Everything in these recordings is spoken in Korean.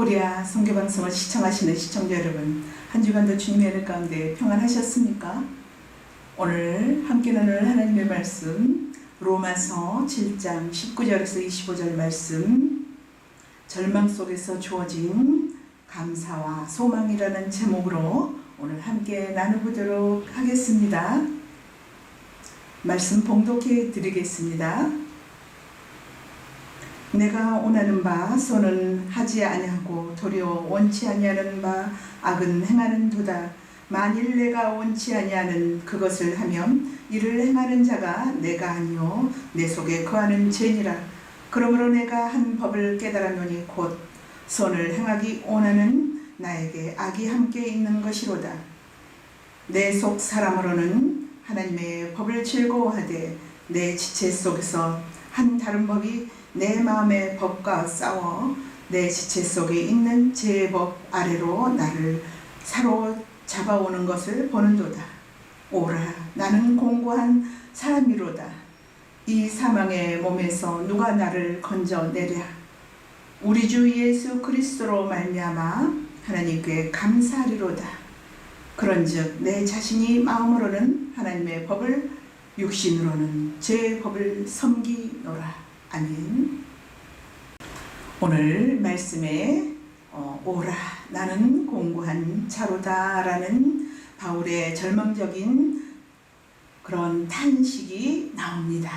코리아 성교방송을 시청하시는 시청자 여러분, 한 주간도 주님의 은혜 가운데 평안하셨습니까? 오늘 함께 나눌 하나님의 말씀, 로마서 7장 19절에서 25절 말씀, 절망 속에서 주어진 감사와 소망이라는 제목으로 오늘 함께 나눠보도록 하겠습니다. 말씀 봉독해 드리겠습니다. 내가 원하는 바 손은 하지 아니하고 도리어 원치 아니하는 바 악은 행하는 도다. 만일 내가 원치 아니하는 그것을 하면 이를 행하는 자가 내가 아니요 내 속에 거하는 죄니라. 그러므로 내가 한 법을 깨달았노니 곧 손을 행하기 원하는 나에게 악이 함께 있는 것이로다. 내 속 사람으로는 하나님의 법을 즐거워하되 내 지체 속에서 한 다른 법이 내 마음의 법과 싸워 내 지체 속에 있는 제법 아래로 나를 사로잡아오는 것을 보는도다. 오라 나는 공고한 사람이로다. 이 사망의 몸에서 누가 나를 건져내랴. 우리 주 예수 그리스도로 말미암아 하나님께 감사하리로다. 그런즉 내 자신이 마음으로는 하나님의 법을 육신으로는 제 법을 섬기노라. 아멘. 오늘 말씀에 어, 오라 나는 공고한 차로다라는 바울의 절망적인 그런 탄식이 나옵니다.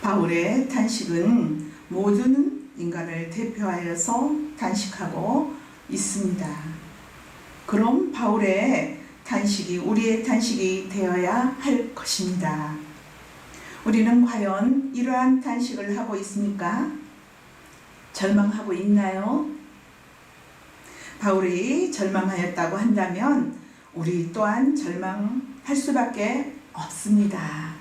바울의 탄식은 모든 인간을 대표하여서 탄식하고 있습니다. 그럼 바울의 탄식이 우리의 탄식이 되어야 할 것입니다. 우리는 과연 이러한 탄식을 하고 있습니까? 절망하고 있나요? 바울이 절망하였다고 한다면 우리 또한 절망할 수밖에 없습니다.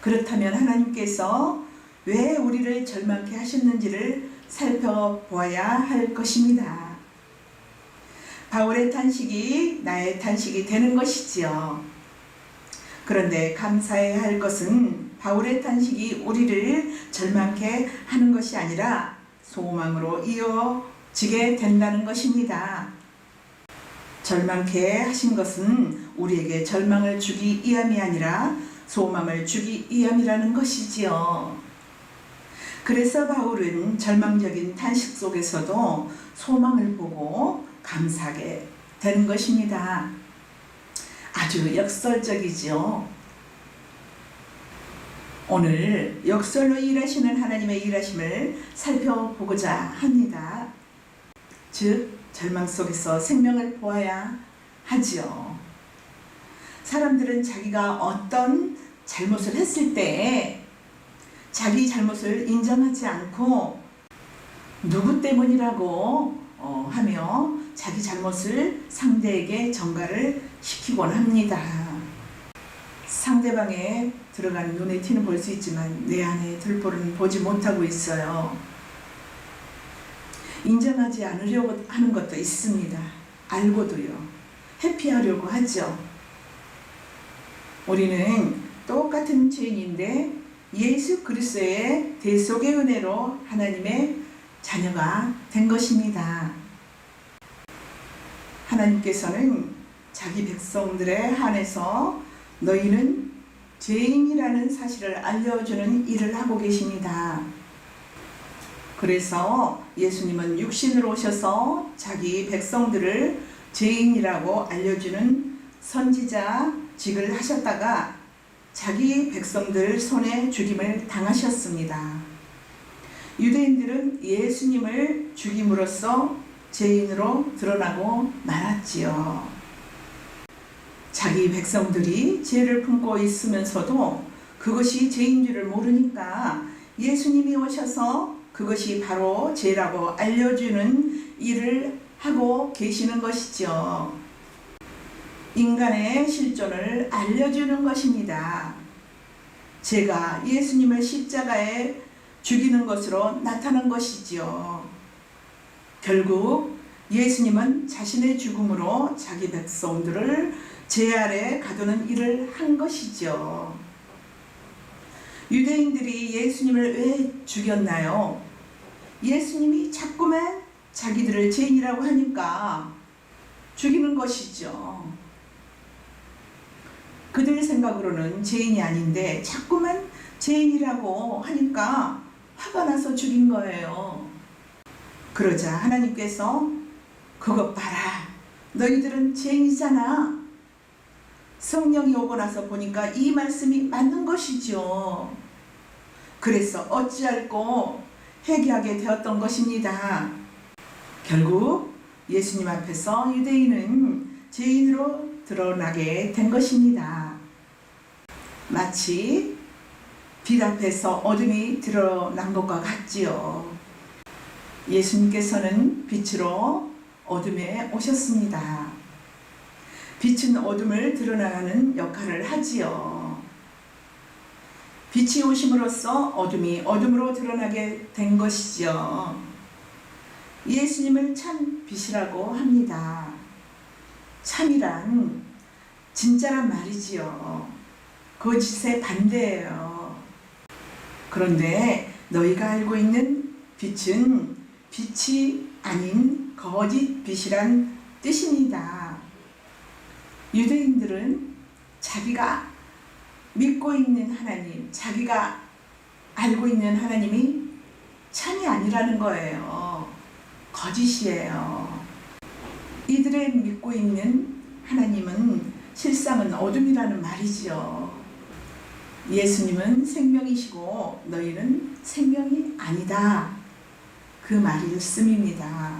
그렇다면 하나님께서 왜 우리를 절망케 하셨는지를 살펴보아야 할 것입니다. 바울의 탄식이 나의 탄식이 되는 것이지요. 그런데 감사해야 할 것은 바울의 탄식이 우리를 절망케 하는 것이 아니라 소망으로 이어지게 된다는 것입니다. 절망케 하신 것은 우리에게 절망을 주기 위함이 아니라 소망을 주기 위함이라는 것이지요. 그래서 바울은 절망적인 탄식 속에서도 소망을 보고 감사하게 된 것입니다. 아주 역설적이죠. 오늘 역설로 일하시는 하나님의 일하심을 살펴보고자 합니다. 즉, 절망 속에서 생명을 보아야 하지요. 사람들은 자기가 어떤 잘못을 했을 때 자기 잘못을 인정하지 않고 누구 때문이라고 어, 하며 자기 잘못을 상대에게 전가를 시키곤 합니다. 상대방의 들어가는 눈에 티는 볼 수 있지만 내 안에 들보는 보지 못하고 있어요. 인정하지 않으려고 하는 것도 있습니다. 알고도요. 회피하려고 하죠. 우리는 똑같은 죄인인데 예수 그리스도의 대속의 은혜로 하나님의 자녀가 된 것입니다. 하나님께서는 자기 백성들에 한해서 너희는 죄인이라는 사실을 알려주는 일을 하고 계십니다. 그래서 예수님은 육신으로 오셔서 자기 백성들을 죄인이라고 알려주는 선지자 직을 하셨다가 자기 백성들 손에 죽임을 당하셨습니다. 유대인들은 예수님을 죽임으로써 죄인으로 드러나고 말았지요. 자기 백성들이 죄를 품고 있으면서도 그것이 죄인 줄을 모르니까 예수님이 오셔서 그것이 바로 죄라고 알려주는 일을 하고 계시는 것이죠. 인간의 실존을 알려주는 것입니다. 제가 예수님을 십자가에 죽이는 것으로 나타난 것이지요. 결국 예수님은 자신의 죽음으로 자기 백성들을 죄 아래 가두는 일을 한 것이죠. 유대인들이 예수님을 왜 죽였나요? 예수님이 자꾸만 자기들을 죄인이라고 하니까 죽이는 것이죠. 그들 생각으로는 죄인이 아닌데 자꾸만 죄인이라고 하니까 화가 나서 죽인 거예요. 그러자 하나님께서 그것 봐라. 너희들은 죄인이잖아. 성령이 오고 나서 보니까 이 말씀이 맞는 것이죠. 그래서 어찌할꼬 회개하게 되었던 것입니다. 결국 예수님 앞에서 유대인은 죄인으로 드러나게 된 것입니다. 마치 빛 앞에서 어둠이 드러난 것과 같지요. 예수님께서는 빛으로 어둠에 오셨습니다. 빛은 어둠을 드러나는 역할을 하지요. 빛이 오심으로써 어둠이 어둠으로 드러나게 된 것이죠. 예수님을 참 빛이라고 합니다. 참이란 진짜란 말이지요. 거짓의 반대예요. 그런데 너희가 알고 있는 빛은 빛이 아닌 거짓 빛이란 뜻입니다. 유대인들은 자기가 믿고 있는 하나님, 자기가 알고 있는 하나님이 참이 아니라는 거예요. 거짓이에요. 이들의 믿고 있는 하나님은 실상은 어둠이라는 말이지요. 예수님은 생명이시고 너희는 생명이 아니다. 그 말씀입니다.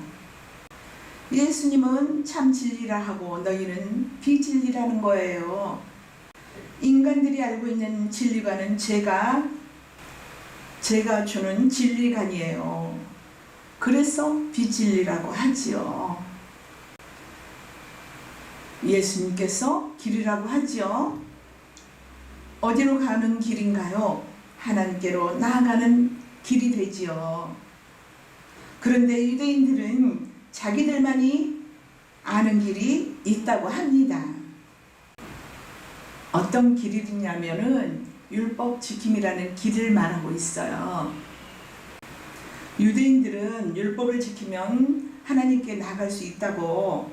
예수님은 참 진리라 하고 너희는 비진리라는 거예요. 인간들이 알고 있는 진리관은 제가 제가 주는 진리관이에요. 그래서 비진리라고 하지요. 예수님께서 길이라고 하지요. 어디로 가는 길인가요? 하나님께로 나아가는 길이 되지요. 그런데 유대인들은 자기들만이 아는 길이 있다고 합니다. 어떤 길이냐면은 율법 지킴이라는 길을 말하고 있어요. 유대인들은 율법을 지키면 하나님께 나갈 수 있다고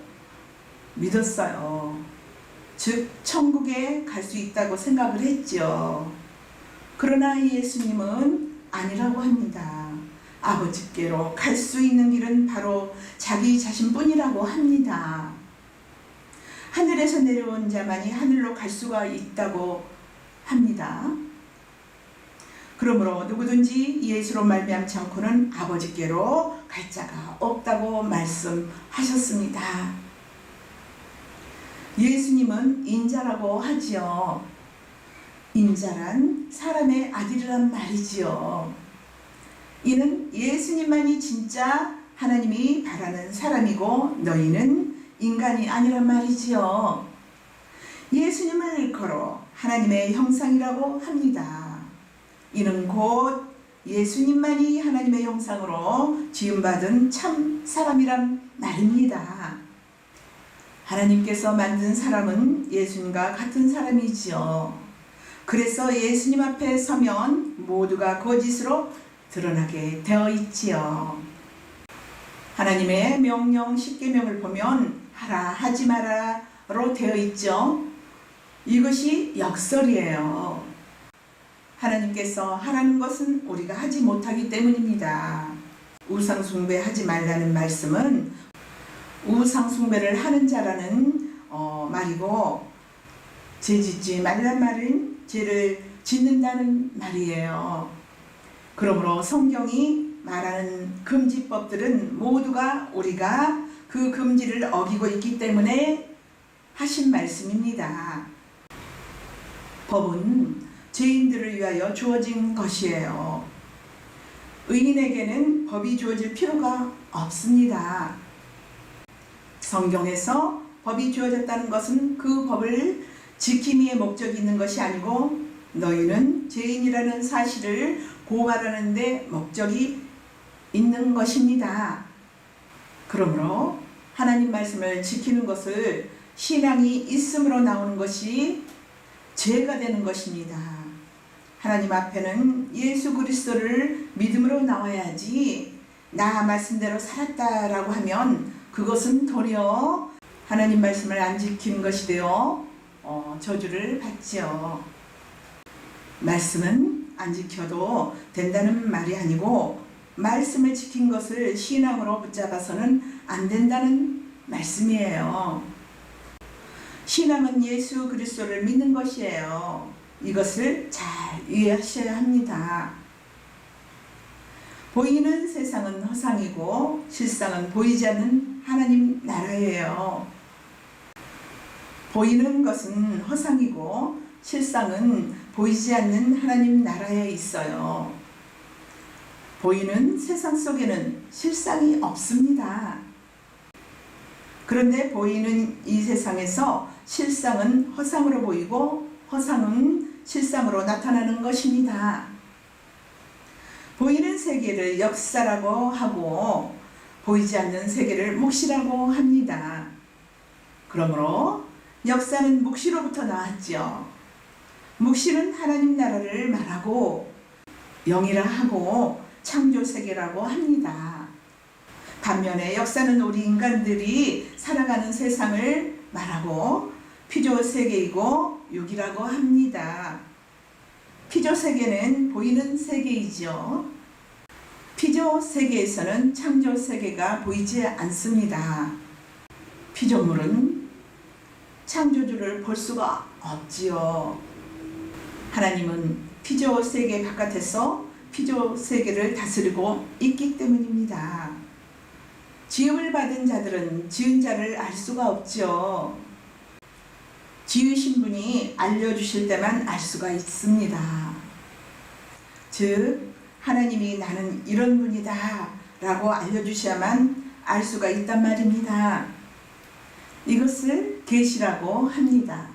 믿었어요. 즉, 천국에 갈 수 있다고 생각을 했죠. 그러나 예수님은 아니라고 합니다. 아버지께로 갈 수 있는 길은 바로 자기 자신뿐이라고 합니다. 하늘에서 내려온 자만이 하늘로 갈 수가 있다고 합니다. 그러므로 누구든지 예수로 말미암지 않고는 아버지께로 갈 자가 없다고 말씀하셨습니다. 예수님은 인자라고 하지요. 인자란 사람의 아들이란 말이지요. 이는 예수님만이 진짜 하나님이 바라는 사람이고 너희는 인간이 아니란 말이지요. 예수님을 일컬어 하나님의 형상이라고 합니다. 이는 곧 예수님만이 하나님의 형상으로 지음받은 참 사람이란 말입니다. 하나님께서 만든 사람은 예수님과 같은 사람이지요. 그래서 예수님 앞에 서면 모두가 거짓으로 드러나게 되어 있지요. 하나님의 명령 10계명을 보면 하라 하지 마라로 되어 있죠. 이것이 역설이에요. 하나님께서 하라는 것은 우리가 하지 못하기 때문입니다. 우상 숭배하지 말라는 말씀은 우상 숭배를 하는 자라는 어, 말이고 죄 짓지 말란 말은 죄를 짓는다는 말이에요. 그러므로 성경이 말하는 금지법들은 모두가 우리가 그 금지를 어기고 있기 때문에 하신 말씀입니다. 법은 죄인들을 위하여 주어진 것이에요. 의인에게는 법이 주어질 필요가 없습니다. 성경에서 법이 주어졌다는 것은 그 법을 지킴이의 목적이 있는 것이 아니고 너희는 죄인이라는 사실을 고발하는 데 목적이 있는 것입니다. 그러므로 하나님 말씀을 지키는 것을 신앙이 있음으로 나오는 것이 죄가 되는 것입니다. 하나님 앞에는 예수 그리스도를 믿음으로 나와야지 나 말씀대로 살았다라고 하면 그것은 도리어 하나님 말씀을 안 지키는 것이 되어 어, 저주를 받지요. 말씀은 안 지켜도 된다는 말이 아니고 말씀을 지킨 것을 신앙으로 붙잡아서는 안 된다는 말씀이에요. 신앙은 예수 그리스도를 믿는 것이에요. 이것을 잘 이해하셔야 합니다. 보이는 세상은 허상이고 실상은 보이지 않는 하나님 나라예요. 보이는 것은 허상이고 실상은 보이지 않는 하나님 나라에 있어요. 보이는 세상 속에는 실상이 없습니다. 그런데 보이는 이 세상에서 실상은 허상으로 보이고 허상은 실상으로 나타나는 것입니다. 보이는 세계를 역사라고 하고 보이지 않는 세계를 묵시라고 합니다. 그러므로 역사는 묵시로부터 나왔죠. 묵시는 하나님 나라를 말하고 영이라 하고 창조 세계라고 합니다. 반면에 역사는 우리 인간들이 살아가는 세상을 말하고 피조 세계이고 육이라고 합니다. 피조 세계는 보이는 세계이죠. 피조 세계에서는 창조 세계가 보이지 않습니다. 피조물은 창조주를 볼 수가 없지요. 하나님은 피조 세계 바깥에서 피조 세계를 다스리고 있기 때문입니다. 지음을 받은 자들은 지은 자를 알 수가 없죠. 지으신 분이 알려주실 때만 알 수가 있습니다. 즉, 하나님이 나는 이런 분이다 라고 알려주셔야만 알 수가 있단 말입니다. 이것을 계시라고 합니다.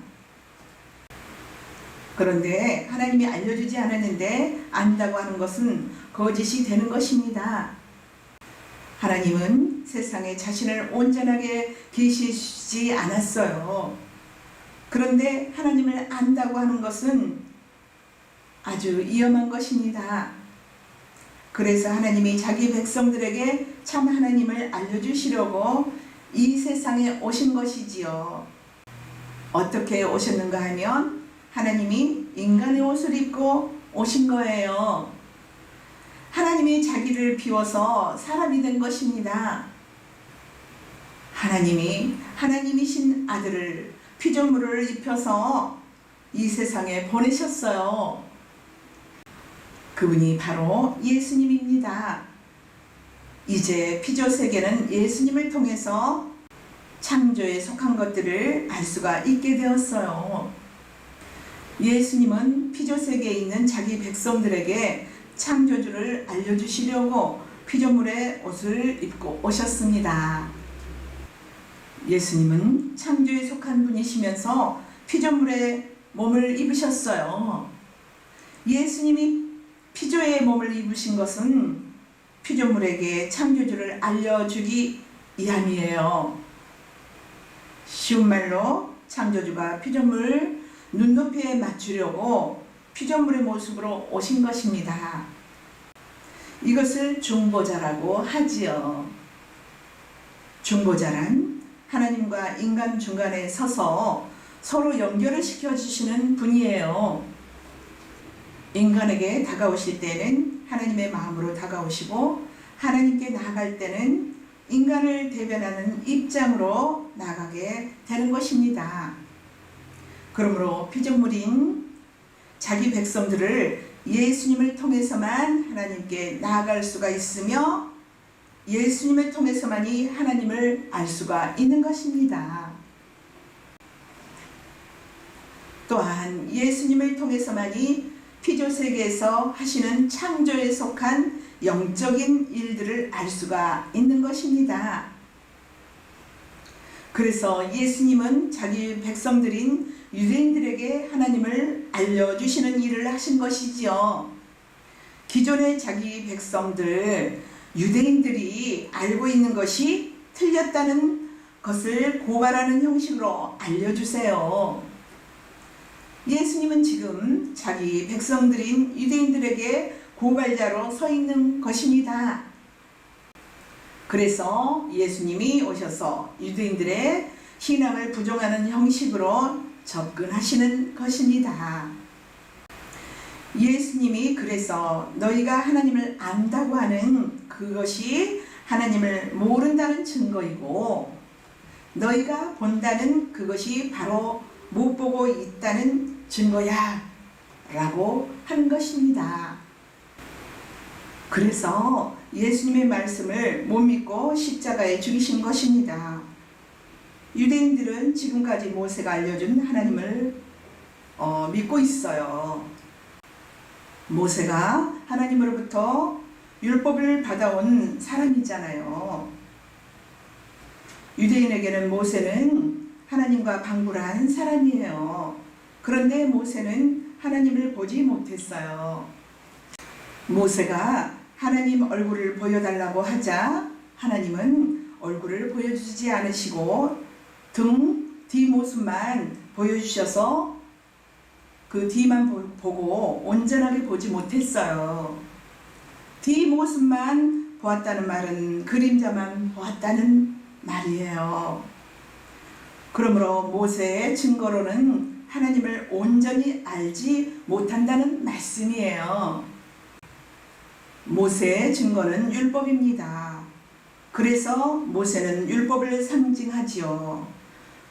그런데 하나님이 알려주지 않았는데 안다고 하는 것은 거짓이 되는 것입니다. 하나님은 세상에 자신을 온전하게 계시지 않았어요. 그런데 하나님을 안다고 하는 것은 아주 위험한 것입니다. 그래서 하나님이 자기 백성들에게 참 하나님을 알려주시려고 이 세상에 오신 것이지요. 어떻게 오셨는가 하면 하나님이 인간의 옷을 입고 오신 거예요. 하나님이 자기를 비워서 사람이 된 것입니다. 하나님이 하나님이신 아들을 피조물을 입혀서 이 세상에 보내셨어요. 그분이 바로 예수님입니다. 이제 피조 세계는 예수님을 통해서 창조에 속한 것들을 알 수가 있게 되었어요. 예수님은 피조 세계에 있는 자기 백성들에게 창조주를 알려주시려고 피조물의 옷을 입고 오셨습니다. 예수님은 창조에 속한 분이시면서 피조물의 몸을 입으셨어요. 예수님이 피조의 몸을 입으신 것은 피조물에게 창조주를 알려주기 위함이에요. 쉬운 말로 창조주가 피조물 눈높이에 맞추려고 피조물의 모습으로 오신 것입니다. 이것을 중보자라고 하지요. 중보자란 하나님과 인간 중간에 서서 서로 연결을 시켜주시는 분이에요. 인간에게 다가오실 때는 하나님의 마음으로 다가오시고 하나님께 나아갈 때는 인간을 대변하는 입장으로 나가게 되는 것입니다. 그러므로 피조물인 자기 백성들을 예수님을 통해서만 하나님께 나아갈 수가 있으며 예수님을 통해서만이 하나님을 알 수가 있는 것입니다. 또한 예수님을 통해서만이 피조 세계에서 하시는 창조에 속한 영적인 일들을 알 수가 있는 것입니다. 그래서 예수님은 자기 백성들인 유대인들에게 하나님을 알려주시는 일을 하신 것이지요. 기존의 자기 백성들, 유대인들이 알고 있는 것이 틀렸다는 것을 고발하는 형식으로 알려주세요. 예수님은 지금 자기 백성들인 유대인들에게 고발자로 서 있는 것입니다. 그래서 예수님이 오셔서 유대인들의 신앙을 부정하는 형식으로 접근하시는 것입니다. 예수님이 그래서 너희가 하나님을 안다고 하는 그것이 하나님을 모른다는 증거이고 너희가 본다는 그것이 바로 못 보고 있다는 증거야 라고 하는 것입니다. 그래서 예수님의 말씀을 못 믿고 십자가에 죽이신 것입니다. 유대인들은 지금까지 모세가 알려준 하나님을 어, 믿고 있어요. 모세가 하나님으로부터 율법을 받아온 사람이잖아요. 유대인에게는 모세는 하나님과 방불을 한 사람이에요. 그런데 모세는 하나님을 보지 못했어요. 모세가 하나님 얼굴을 보여달라고 하자 하나님은 얼굴을 보여주지 않으시고 등 뒷모습만 보여주셔서 그 뒤만 보- 보고 온전하게 보지 못했어요. 뒷모습만 보았다는 말은 그림자만 보았다는 말이에요. 그러므로 모세의 증거로는 하나님을 온전히 알지 못한다는 말씀이에요. 모세의 증거는 율법입니다. 그래서 모세는 율법을 상징하지요.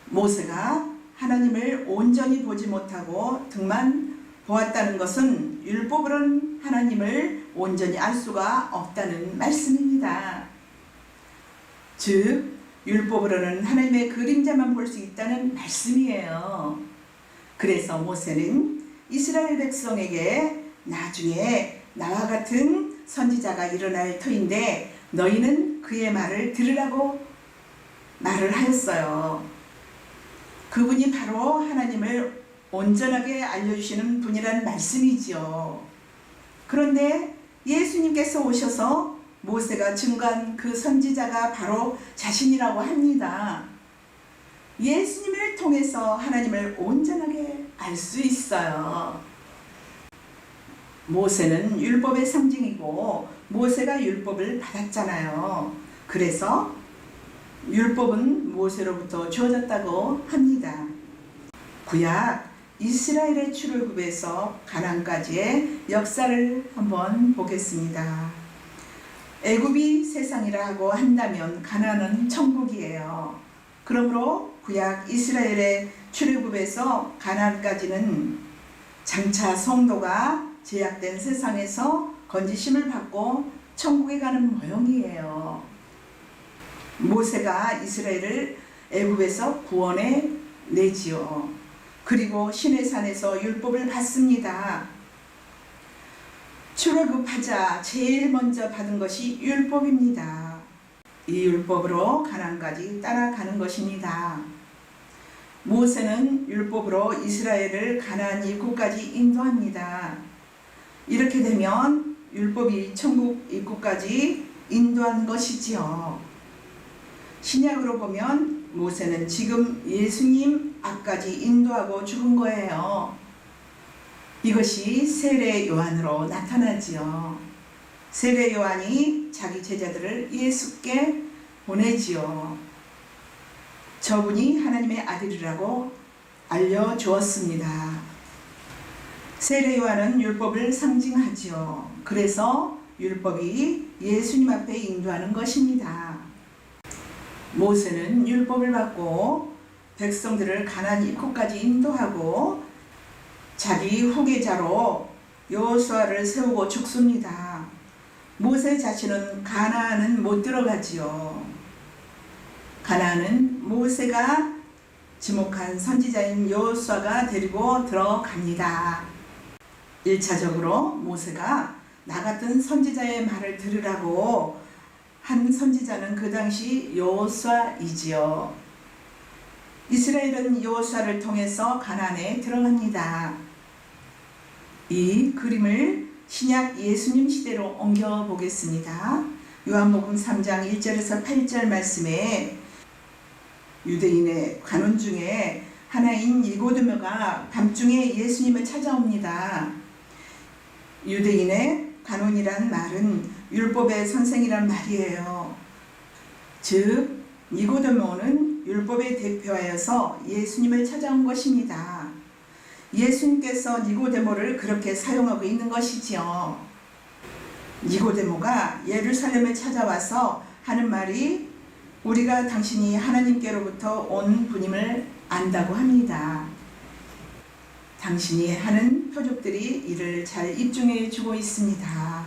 모세가 하나님을 온전히 보지 못하고 등만 보았다는 것은 율법으로는 하나님을 온전히 알 수가 없다는 말씀입니다. 즉, 율법으로는 하나님의 그림자만 볼 수 있다는 말씀이에요. 그래서 모세는 이스라엘 백성에게 나중에 나와 같은 선지자가 일어날 터인데 너희는 그의 말을 들으라고 말을 하였어요. 그분이 바로 하나님을 온전하게 알려주시는 분이라는 말씀이지요. 그런데 예수님께서 오셔서 모세가 증거한 그 선지자가 바로 자신이라고 합니다. 예수님을 통해서 하나님을 온전하게 알 수 있어요. 모세는 율법의 상징이고 모세가 율법을 받았잖아요. 그래서 율법은 모세로부터 주어졌다고 합니다. 구약 이스라엘의 출애굽에서 가나안까지의 역사를 한번 보겠습니다. 애굽이 세상이라고 한다면 가나안은 천국이에요. 그러므로 구약 이스라엘의 출애굽에서 가나안까지는 장차 성도가 제약된 세상에서 건지심을 받고 천국에 가는 모형이에요. 모세가 이스라엘을 애굽에서 구원해 내지요. 그리고 신의 산에서 율법을 받습니다. 출애굽하자 제일 먼저 받은 것이 율법입니다. 이 율법으로 가나안까지 따라가는 것입니다. 모세는 율법으로 이스라엘을 가나안 입구까지 인도합니다. 이렇게 되면 율법이 천국 입구까지 인도한 것이지요. 신약으로 보면 모세는 지금 예수님 앞까지 인도하고 죽은 거예요. 이것이 세례 요한으로 나타나지요. 세례 요한이 자기 제자들을 예수께 보내지요. 저분이 하나님의 아들이라고 알려주었습니다. 세례 요한은 율법을 상징하지요. 그래서 율법이 예수님 앞에 인도하는 것입니다. 모세는 율법을 받고 백성들을 가나안 입구까지 인도하고 자기 후계자로 여호수아를 세우고 죽습니다. 모세 자신은 가나안은 못 들어가지요. 가나안은 모세가 지목한 선지자인 여호수아가 데리고 들어갑니다. 1차적으로 모세가 나 같은 선지자의 말을 들으라고 한 선지자는 그 당시 여호수아이지요. 이스라엘은 여호수아를 통해서 가나안에 들어갑니다. 이 그림을 신약 예수님 시대로 옮겨 보겠습니다. 요한복음 3장 1절에서 8절 말씀에 유대인의 관원 중에 하나인 니고데모가 밤중에 예수님을 찾아옵니다. 유대인의 관원이란 말은 율법의 선생이란 말이에요. 즉 니고데모는 율법의 대표하여서 예수님을 찾아온 것입니다. 예수님께서 니고데모를 그렇게 사용하고 있는 것이지요. 니고데모가 예루살렘에 찾아와서 하는 말이 우리가 당신이 하나님께로부터 온 분임을 안다고 합니다. 당신이 하는 표적들이 이를 잘 입증해 주고 있습니다.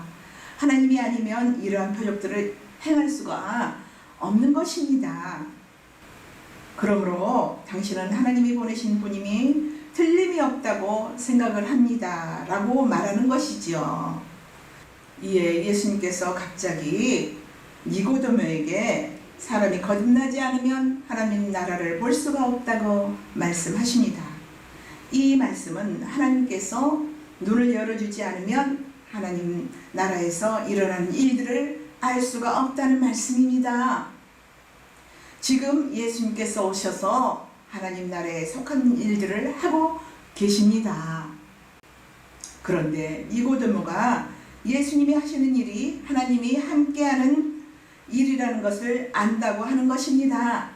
하나님이 아니면 이러한 표적들을 행할 수가 없는 것입니다. 그러므로 당신은 하나님이 보내신 분임이 틀림이 없다고 생각을 합니다. 라고 말하는 것이지요. 이에 예수님께서 갑자기 니고데모에게 사람이 거듭나지 않으면 하나님 나라를 볼 수가 없다고 말씀하십니다. 이 말씀은 하나님께서 눈을 열어주지 않으면 하나님 나라에서 일어나는 일들을 알 수가 없다는 말씀입니다. 지금 예수님께서 오셔서 하나님 나라에 속한 일들을 하고 계십니다. 그런데 니고데모가 예수님이 하시는 일이 하나님이 함께하는 일이라는 것을 안다고 하는 것입니다.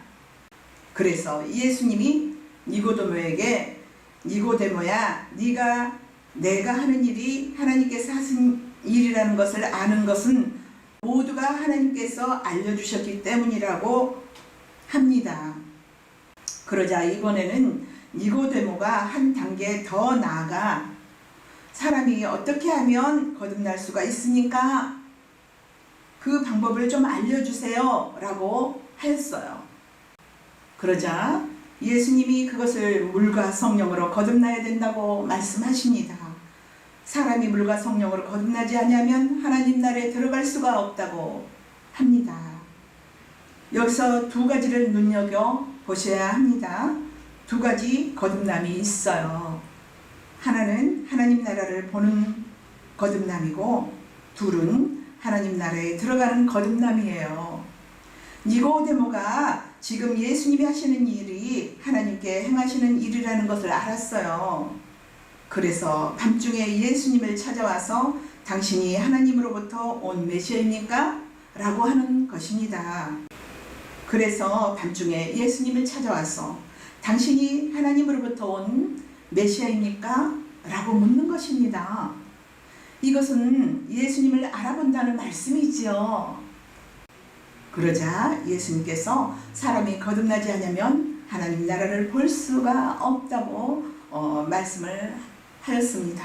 그래서 예수님이 니고데모에게 니고데모야 네가 내가 하는 일이 하나님께서 하신 일이라는 것을 아는 것은 모두가 하나님께서 알려주셨기 때문이라고 합니다. 그러자 이번에는 니고데모가 한 단계 더 나아가 사람이 어떻게 하면 거듭날 수가 있습니까? 그 방법을 좀 알려주세요. 라고 하였어요. 그러자 예수님이 그것을 물과 성령으로 거듭나야 된다고 말씀하십니다. 사람이 물과 성령으로 거듭나지 않으면 하나님 나라에 들어갈 수가 없다고 합니다. 여기서 두 가지를 눈여겨 보셔야 합니다. 두 가지 거듭남이 있어요. 하나는 하나님 나라를 보는 거듭남이고 둘은 하나님 나라에 들어가는 거듭남이에요. 니고데모가 지금 예수님이 하시는 일이 하나님께 행하시는 일이라는 것을 알았어요. 그래서 밤중에 예수님을 찾아와서 당신이 하나님으로부터 온 메시아입니까? 라고 하는 것입니다. 그래서 밤중에 예수님을 찾아와서 당신이 하나님으로부터 온 메시아입니까? 라고 묻는 것입니다. 이것은 예수님을 알아본다는 말씀이지요. 그러자 예수님께서 사람이 거듭나지 않으면 하나님 나라를 볼 수가 없다고 어, 말씀을 하였습니다.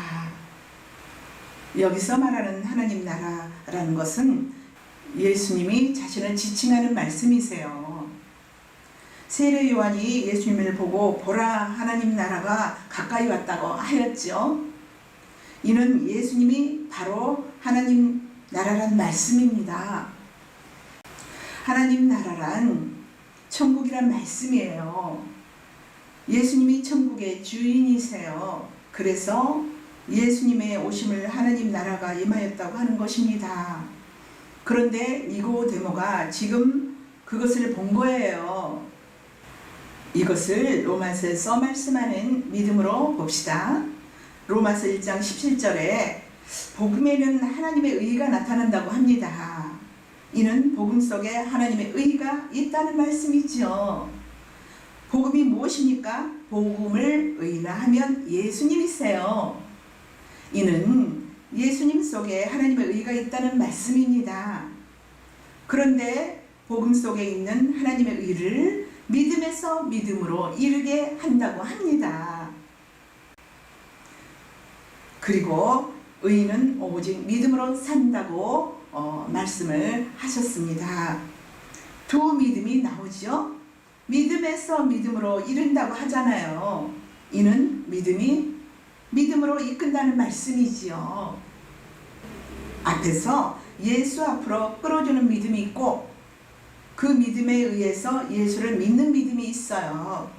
여기서 말하는 하나님 나라라는 것은 예수님이 자신을 지칭하는 말씀이세요. 세례 요한이 예수님을 보고 보라 하나님 나라가 가까이 왔다고 하였죠. 이는 예수님이 바로 하나님 나라란 말씀입니다. 하나님 나라란 천국이란 말씀이에요. 예수님이 천국의 주인이세요. 그래서 예수님의 오심을 하나님 나라가 임하였다고 하는 것입니다. 그런데 니고데모가 지금 그것을 본 거예요. 이것을 로마서에서 말씀하는 믿음으로 봅시다. 로마서 1장 17절에 복음에는 하나님의 의가 나타난다고 합니다. 이는 복음 속에 하나님의 의가 있다는 말씀이죠. 복음이 무엇입니까? 복음을 의나하면 예수님이세요. 이는 예수님 속에 하나님의 의가 있다는 말씀입니다. 그런데 복음 속에 있는 하나님의 의를 믿음에서 믿음으로 이르게 한다고 합니다. 그리고 의인은 오직 믿음으로 산다고 어, 말씀을 하셨습니다. 두 믿음이 나오죠. 믿음에서 믿음으로 이른다고 하잖아요. 이는 믿음이 믿음으로 이끈다는 말씀이지요. 앞에서 예수 앞으로 끌어주는 믿음이 있고 그 믿음에 의해서 예수를 믿는 믿음이 있어요.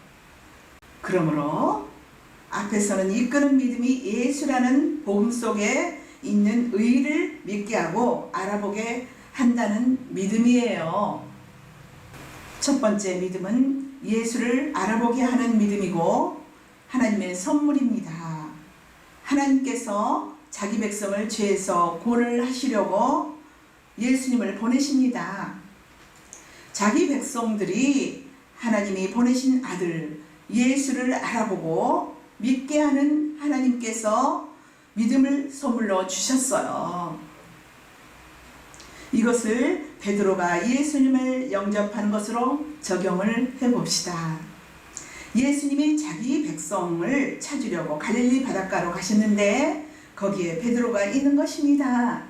그러므로 앞에서는 이끄는 믿음이 예수라는 복음 속에 있는 의를 믿게 하고 알아보게 한다는 믿음이에요. 첫 번째 믿음은 예수를 알아보게 하는 믿음이고 하나님의 선물입니다. 하나님께서 자기 백성을 죄에서 구원을 하시려고 예수님을 보내십니다. 자기 백성들이 하나님이 보내신 아들 예수를 알아보고 믿게 하는 하나님께서 믿음을 선물로 주셨어요. 이것을 베드로가 예수님을 영접한 것으로 적용을 해봅시다. 예수님이 자기 백성을 찾으려고 갈릴리 바닷가로 가셨는데 거기에 베드로가 있는 것입니다.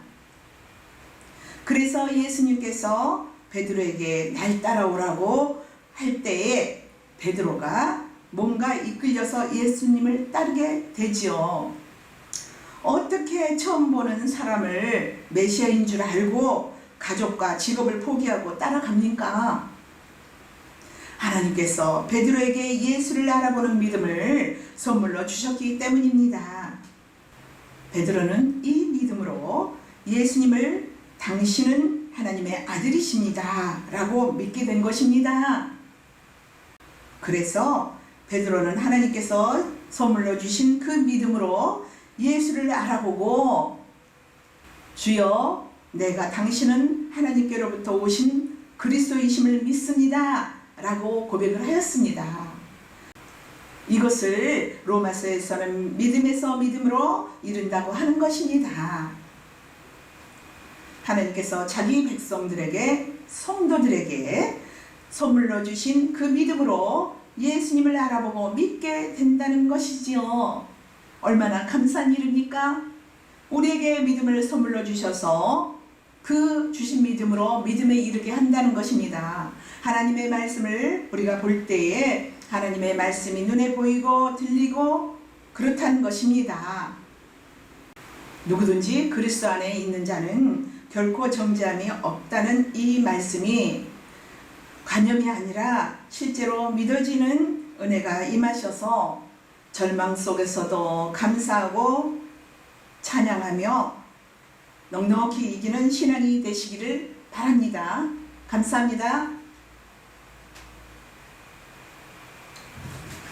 그래서 예수님께서 베드로에게 날 따라오라고 할 때에 베드로가 뭔가 이끌려서 예수님을 따르게 되지요. 어떻게 처음 보는 사람을 메시아인 줄 알고 가족과 직업을 포기하고 따라갑니까? 하나님께서 베드로에게 예수를 알아보는 믿음을 선물로 주셨기 때문입니다. 베드로는 이 믿음으로 예수님을 당신은 하나님의 아들이십니다. 라고 믿게 된 것입니다. 그래서 베드로는 하나님께서 선물로 주신 그 믿음으로 예수를 알아보고 주여 내가 당신은 하나님께로부터 오신 그리스도이심을 믿습니다. 라고 고백을 하였습니다. 이것을 로마서에서는 믿음에서 믿음으로 이룬다고 하는 것입니다. 하나님께서 자기 백성들에게 성도들에게 선물로 주신 그 믿음으로 예수님을 알아보고 믿게 된다는 것이지요. 얼마나 감사한 일입니까? 우리에게 믿음을 선물로 주셔서 그 주신 믿음으로 믿음에 이르게 한다는 것입니다. 하나님의 말씀을 우리가 볼 때에 하나님의 말씀이 눈에 보이고 들리고 그렇다는 것입니다. 누구든지 그리스도 안에 있는 자는 결코 정죄함이 없다는 이 말씀이 관념이 아니라 실제로 믿어지는 은혜가 임하셔서 절망 속에서도 감사하고 찬양하며 넉넉히 이기는 신앙이 되시기를 바랍니다. 감사합니다.